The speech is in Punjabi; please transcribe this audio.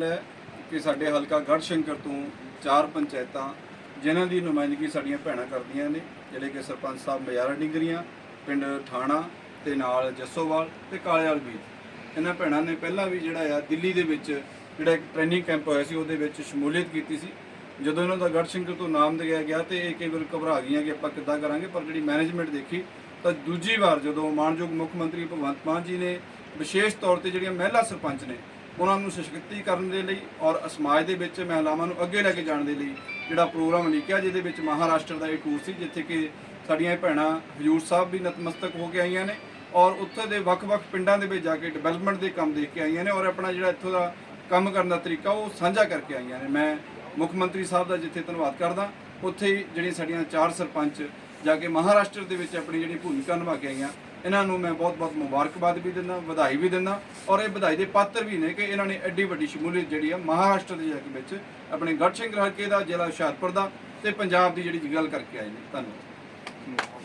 ਗੱਲ ਹੈ ਕਿ ਸਾਡੇ ਹਲਕਾ ਗੜਸ਼ੰਕਰ ਤੋਂ ਚਾਰ ਪੰਚਾਇਤਾਂ ਜਿਨ੍ਹਾਂ ਦੀ ਨੁਮਾਇੰਦਗੀ ਸਾਡੀਆਂ ਭੈਣਾਂ ਕਰਦੀਆਂ ਨੇ, ਜਿਹੜੇ ਕਿ ਸਰਪੰਚ ਸਾਹਿਬ ਬਜ਼ਾਰਾ ਡਿੰਗਰੀਆਂ, ਪਿੰਡ ਠਾਣਾ ਤੇ ਨਾਲ ਜੱਸੋਵਾਲ ਤੇ ਕਾਲੇਵਾਲ ਵੀ ਇਹਨਾਂ ਭੈਣਾਂ ਨੇ ਪਹਿਲਾਂ ਵੀ ਜਿਹੜਾ ਆ ਦਿੱਲੀ ਦੇ ਵਿੱਚ ਜਿਹੜਾ ਇੱਕ ਟ੍ਰੇਨਿੰਗ ਕੈਂਪ ਹੋਇਆ ਸੀ, ਉਹਦੇ ਵਿੱਚ ਸ਼ਮੂਲੀਅਤ ਕੀਤੀ ਸੀ। ਜਦੋਂ ਇਹਨਾਂ ਦਾ ਗੜਸ਼ੰਕਰ ਤੋਂ ਨਾਮ ਦਿਆ ਗਿਆ ਤੇ ਇਹ ਕਈ ਵਾਰ ਘਬਰਾ ਗਈਆਂ ਕਿ ਆਪਾਂ ਕਿੱਦਾਂ ਕਰਾਂਗੇ, ਪਰ ਜਿਹੜੀ ਮੈਨੇਜਮੈਂਟ ਦੇਖੀ ਤਾਂ ਦੂਜੀ ਵਾਰ ਜਦੋਂ ਮਾਨਯੋਗ ਮੁੱਖ ਮੰਤਰੀ ਭਗਵੰਤ ਮਾਨ ਜੀ ਨੇ ਵਿਸ਼ੇਸ਼ ਤੌਰ ਤੇ ਜਿਹੜੀਆਂ ਮਹਿਲਾ ਸਰਪੰਚ ਨੇ ਉਹਨਾਂ ਨੂੰ ਸਸ਼ਕਤੀਕਰਨ ਦੇ ਲਈ ਔਰ ਸਮਾਜ ਦੇ ਵਿੱਚ ਮਹਿਲਾਵਾਂ ਨੂੰ ਅੱਗੇ ਲੈ ਕੇ ਜਾਣ ਦੇ ਲਈ ਜਿਹੜਾ ਪ੍ਰੋਗਰਾਮ ਲਿਖਿਆ ਜਿਹਦੇ ਵਿੱਚ ਮਹਾਰਾਸ਼ਟਰ ਦਾ ਇਹ ਟੂਰ ਸੀ, ਜਿੱਥੇ ਕਿ ਸਾਡੀਆਂ ਇਹ ਭੈਣਾਂ ਹਜੂਰ ਸਾਹਿਬ ਵੀ ਨਤਮਸਤਕ ਹੋ ਕੇ ਆਈਆਂ ਨੇ ਔਰ ਉੱਥੇ ਦੇ ਵੱਖ-ਵੱਖ ਪਿੰਡਾਂ ਦੇ ਵਿੱਚ ਜਾ ਕੇ ਡਿਵੈਲਪਮੈਂਟ ਦੇ ਕੰਮ ਦੇਖ ਕੇ ਆਈਆਂ ਨੇ ਔਰ ਆਪਣਾ ਜਿਹੜਾ ਇੱਥੋਂ ਦਾ ਕੰਮ ਕਰਨ ਦਾ ਤਰੀਕਾ, ਉਹ ਸਾਂਝਾ ਕਰਕੇ ਆਈਆਂ ਨੇ। ਮੈਂ ਮੁੱਖ ਮੰਤਰੀ ਸਾਹਿਬ ਦਾ ਜਿੱਥੇ ਧੰਨਵਾਦ ਕਰਦਾ, ਉੱਥੇ ਹੀ ਜਿਹੜੀਆਂ ਸਾਡੀਆਂ ਚਾਰ ਸਰਪੰਚ ਜਾ ਕੇ ਮਹਾਰਾਸ਼ਟਰ ਦੇ ਵਿੱਚ ਆਪਣੀ ਜਿਹੜੀ ਭੂਮਿਕਾ ਨਿਭਾ ਕੇ ਆਈਆਂ ਇਹਨਾਂ ਨੂੰ ਮੈਂ ਬਹੁਤ-ਬਹੁਤ ਮੁਬਾਰਕਬਾਦ ਵੀ ਦਿੰਦਾ, ਵਧਾਈ ਵੀ ਦਿੰਦਾ ਔਰ ਇਹ ਵਧਾਈ ਦੇ ਪਾਤਰ ਵੀ ਨੇ ਕਿ ਇਹਨਾਂ ਨੇ ਐਡੀ ਵੱਡੀ ਸ਼ਮੂਲੀਅਤ ਜਿਹੜੀ ਆ ਮਹਾਰਾਸ਼ਟਰ ਦੇ ਵਿੱਚ ਆਪਣੇ ਗੜਸ਼ੰਕਰ ਹਲਕੇ ਦਾ, ਜ਼ਿਲ੍ਹਾ ਹੁਸ਼ਿਆਰਪੁਰ ਦਾ ਤੇ ਪੰਜਾਬ ਦੀ ਜਿਹੜੀ ਗੱਲ ਕਰਕੇ ਆਏ ਨੇ। ਧੰਨਵਾਦ।